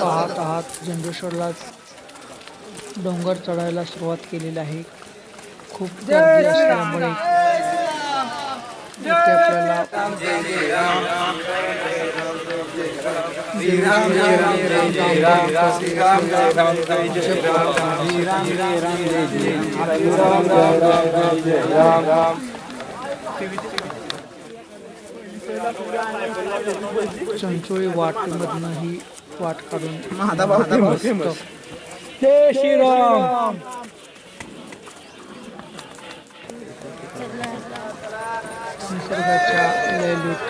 आहात झेंडेश्वरला डोंगर चढायला सुरुवात केलेली आहे खूप गर्दी असल्यामुळे इथे आपल्याला चिंचोळी वाटेमधनं ही वाट काढून मस्त. जय श्रीराम. निसर्गाच्या लयलूट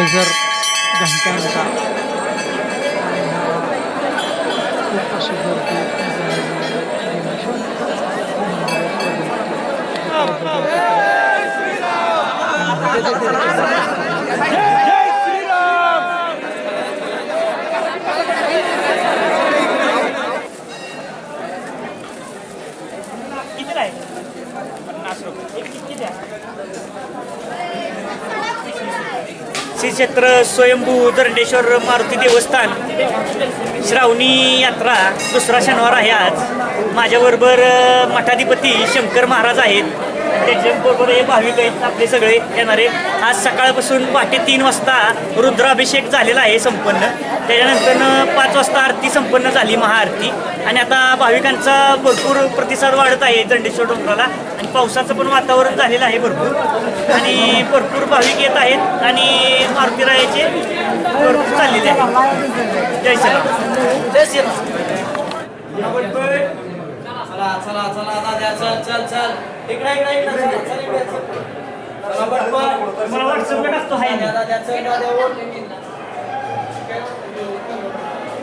गजर घंटांचा खूप अशी गर्दी श्री क्षेत्र स्वयंभू दरंडेश्वर मारुती देवस्थान. श्रावणी यात्रा दुसरा शनिवार आहे आज. माझ्याबरोबर मठाधिपती शंकर महाराज आहेत. त्याच्याबरोबर हे भाविक आहेत आपले सगळे येणारे. आज सकाळपासून पहाटे तीन वाजता रुद्राभिषेक झालेला आहे संपन्न. त्याच्यानंतर पाच वाजता आरती संपन्न झाली महाआरती. आणि आता भाविकांचा भरपूर प्रतिसाद वाढत आहे दंडेश्वर डोंगराला. आणि पावसाचं पण वातावरण झालेलं आहे भरपूर आणि भरपूर भाविक येत आहेत आणि मारुतीरायाचे भरपूर चाललेले आहे जय श्रीराम जय श्रीराम चला चला चला दादा चल चल चल इकडे इकडे इकडे चल, चल इकडे चल. चला पटपट. मला व्हॉट्सअपला टाकतो हाय मी. दादा चल दादा वर.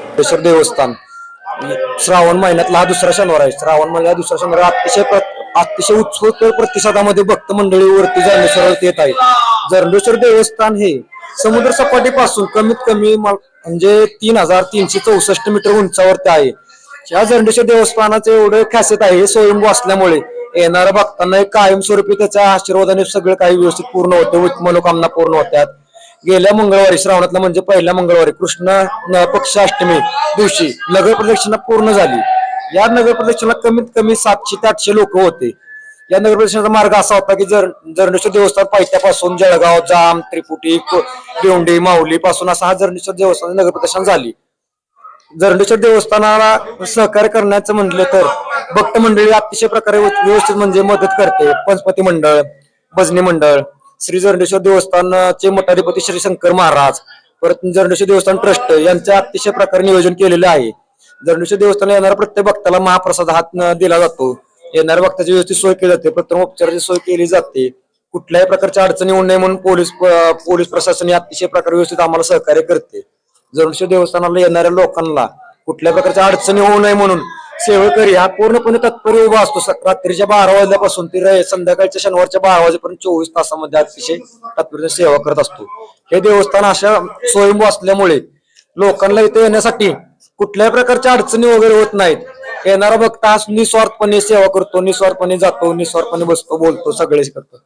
सिद्धेश्वर देवस्थान श्रावण महिन्यातला हा दुसरा शनिवार आहे श्रावण महिन्यात दुसरा शनिवार अतिशय प्र- अतिशय उत्स्फूर्त प्रतिसादामध्ये भक्त मंडळी वरती जर्नेश्वरावरती येत आहे जर्नेश्वर देवस्थान हे समुद्र सपाटीपासून कमीत कमी म्हणजे तीन हजार तीनशे चौसष्ट मीटर उंचावरती आहे. या जर्नेश्वर देवस्थानाचे एवढे खासियत आहे हे स्वयंभू असल्यामुळे येणाऱ्या भक्तांना एक कायमस्वरूपी त्याच्या आशीर्वादाने सगळं काही व्यवस्थित पूर्ण होते मनोकामना पूर्ण होत्यात गेल्या मंगळवारी श्रावणातला म्हणजे पहिल्या मंगळवारी कृष्ण न- पक्ष अष्टमी दिवशी नगर प्रदक्षिणा पूर्ण झाली. या नगर प्रदक्षिणाला कमीत कमी सातशे ते आठशे लोक होते. या नगर प्रदक्षिणाचा मार्ग असा होता की जर जर्नेश्वर देवस्थान पायथ्यापासून जळगाव जाम त्रिपुटी देवंडी माऊली पासून असा हा जर्नेश्वर देवस्थान नगर प्रदक्षिण झाली. जरंडेश्वर देवस्थानाला सहकार्य करण्याचं म्हटलं तर भक्त मंडळी अतिशय प्रकारे व्यवस्थित म्हणजे मदत करते. पंचपती मंडळ भजनी मंडळ श्री जरंडेश्वर देवस्थानचे मठाधिपती श्री शंकर महाराज परत जरंडेश्वर देवस्थान ट्रस्ट यांचे अतिशय प्रकारे नियोजन केलेलं आहे. जरंडेश्वर देवस्थान येणाऱ्या प्रत्येक भक्ताला महाप्रसाद हात दिला जातो. येणाऱ्या भक्ताची व्यवस्थित सोय केली जाते. प्रथम उपचाराची सोय केली जाते. कुठल्याही प्रकारच्या अडचणी होऊ नये म्हणून पोलीस पोलीस प्रशासन अतिशय प्रकारे व्यवस्थित आम्हाला सहकार्य करते. जरंडेश्वर देवस्थानाला येणाऱ्या लोकांना कुठल्या प्रकारच्या अडचणी होऊ नये म्हणून सेवेकरी हा पूर्णपणे तत्पर उभा असतो. रात्रीच्या बारा वाजल्यापासून ते संध्याकाळच्या शनिवारच्या बारा वाजेपर्यंत चोवीस तासामध्ये अतिशय तत्परतेने सेवा करत असतो. हे देवस्थान अशा स्वयंभू असल्यामुळे लोकांना इथे येण्यासाठी कुठल्याही प्रकारच्या अडचणी वगैरे होत नाहीत. येणारा भक्त हा निस्वार्थपणे सेवा करतो निस्वार्थपणे जातो निस्वार्थपणे बसतो बोलतो सगळेच करतो.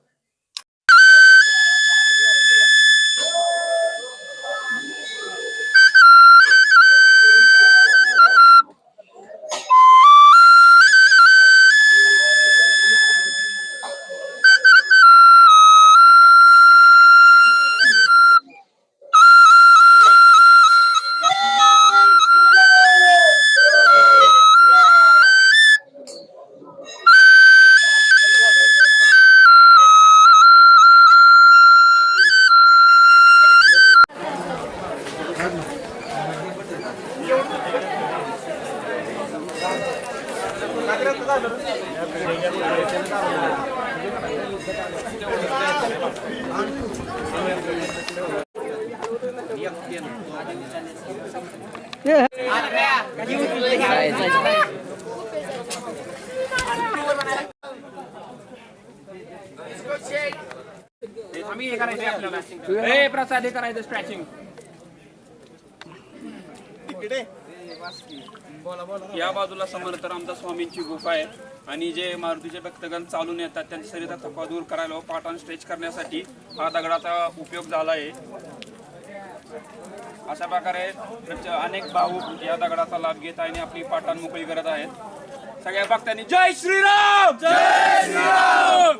आम्ही हे करायचं आपल्याला ए प्रसाद हे करायचं स्ट्रॅचिंग या बाजूला समर्थ रामदास स्वामींची गुफा आहे. आणि जे मारुतीचे भक्तगण चालून येतात त्यांच्या शरीरात थकवा दूर करायला पाटान स्ट्रेच करण्यासाठी हा दगडाचा उपयोग झाला आहे. अशा प्रकारे अनेक भाऊ या दगडाचा लाभ घेत आहे आणि आपली पाटान मोकळी करत आहेत. सगळ्या भक्तांनी जय श्रीराम! जय श्रीराम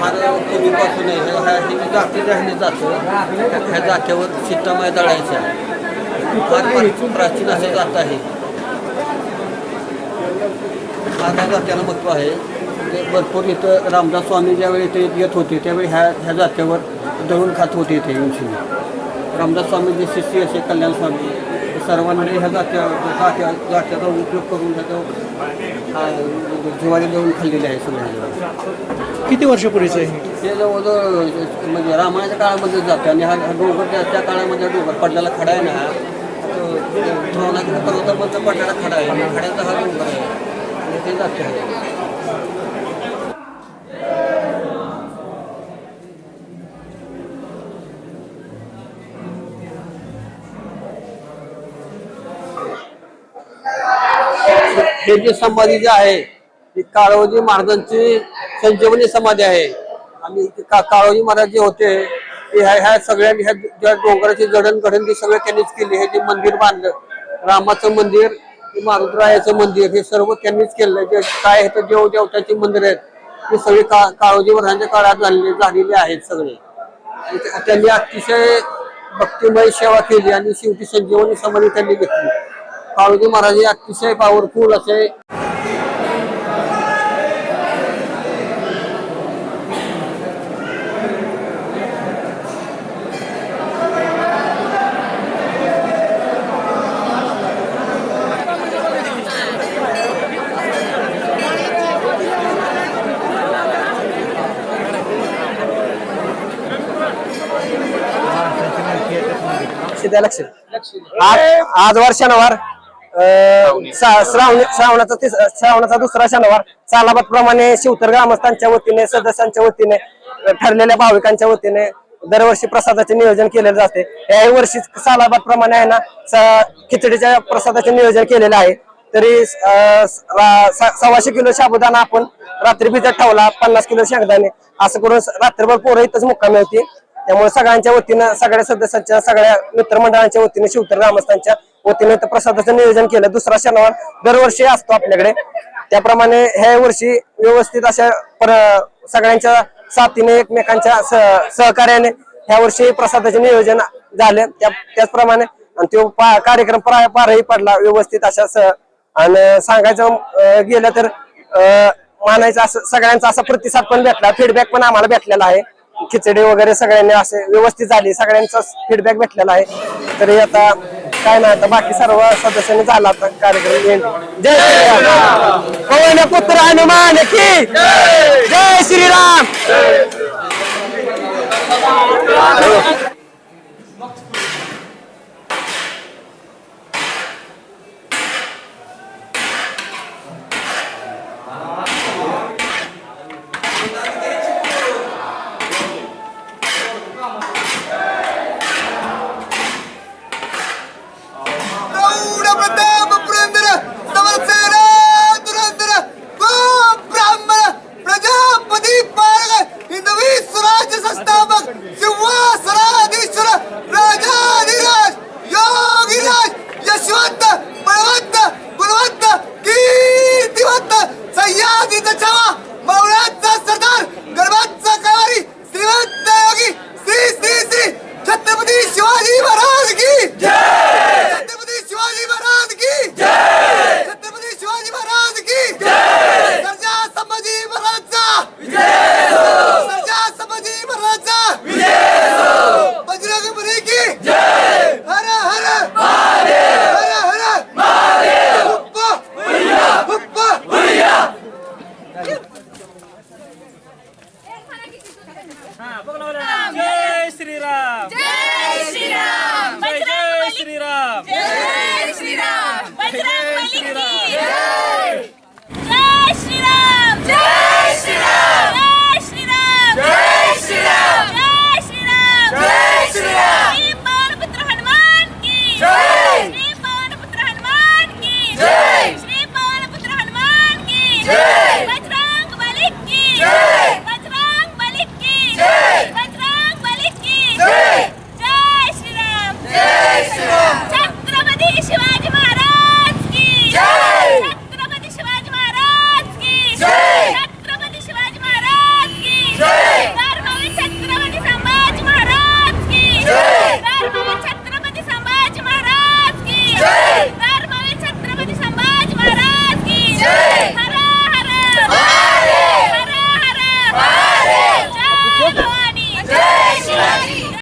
फार पूर्वीपासून ह्या- ही जी राहिली जातं. ह्या जात्यावर चित्तामय दळायच्या फार प्राचीन प्राचीन असं जात आहे. आता जात्याला महत्त्व आहे. म्हणजे भरपूर इथं रामदास स्वामी ज्यावेळी ते येत होते त्यावेळी ह्या ह्या जात्यावर दळून खात होते इथे येऊन रामदास स्वामींचे शिष्य असे कल्याण स्वामी सर्वांनी ह्या जात्या जात्या जात्याचा उपयोग करून त्याचा हा, ज्वारी देऊन खाल्लेली आहे सगळ्यांना किती वर्षापूर्वीचं आहे? ते जवळजवळ म्हणजे रामायणाच्या काळामध्ये जातं आणि हा हा डोंगर त्या त्या काळामध्ये डोंगर पडलेला खडा आहे ना हा. तो पडलेला खडा आहे आणि खड्याचा हा डोंगर आहे. आणि ते जाते. हे जे समाधी जे आहे ती काळोजी महाराजांची संजीवनी समाधी आहे. आणि का काळोजी महाराज जे होते ते ह्या ह्या सगळ्या ह्या ज्या डोंगराची जडणघडण ती सगळं त्यांनीच केली हे जे मंदिर बांधलं रामाचं मंदिर ते मारुतरायाचं मंदिर हे सर्व त्यांनीच केलं. जे काय आहे देव देवताची मंदिर आहेत ते सगळे का काळोजी महाराजांच्या काळात झालेले झालेले आहेत सगळे. त्यांनी अतिशय भक्तिमय सेवा केली आणि शेवटी संजीवनी समाधी त्यांनी घेतली. काळोजी महाराज हे अतिशय पॉवरफुल असे. लक्ष. आज वार शनिवार. श्रावण. श्रावणाचा श्रावणाचा दुसरा शनिवार सालाबाद प्रमाणे शिवतर ग्रामस्थांच्या वतीने सदस्यांच्या वतीने ठरलेल्या भाविकांच्या वतीने दरवर्षी प्रसादाचे नियोजन केलेले जाते. याही वर्षी सालाबाद प्रमाणे आहे ना स- खिचडीच्या प्रसादाचे नियोजन केलेलं आहे. तरी स- सव्वाशे किलो साबुदाणा आपण रात्री भिजत ठेवला पन्नास किलो शेंगदाणे असं करून रात्रभर पोरं इथंच मुक्कामी होती. त्यामुळे सगळ्यांच्या वतीनं सगळ्या सदस्यांच्या सगळ्या मित्रमंडळांच्या वतीने शिवतर ग्रामस्थांच्या वतीने तर प्रसादाचं नियोजन केलं. दुसरा शनिवार दरवर्षी असतो आपल्याकडे. त्याप्रमाणे ह्या वर्षी व्यवस्थित अशा पर सगळ्यांच्या साथीने एकमेकांच्या सहकार्याने ह्या वर्षी प्रसादाचे नियोजन झाले. त्या त्याचप्रमाणे आणि तो पा- कार्यक्रम पार पारही पडला व्यवस्थित अशा आणि सांगायचं गेलं तर मानायचं असं सगळ्यांचा असा प्रतिसाद पण भेटला. फीडबॅक पण आम्हाला भेटलेला आहे. खिचडी वगैरे सगळ्यांनी असे व्यवस्थित झाली. सगळ्यांचा फीडबॅक भेटलेला आहे. तरी आता काय नाही आता बाकी सर्व सदस्यांनी झाला आता कार्यक्रम end. जय श्रीराम. पवन पुत्र हनुमान की? जय श्रीराम.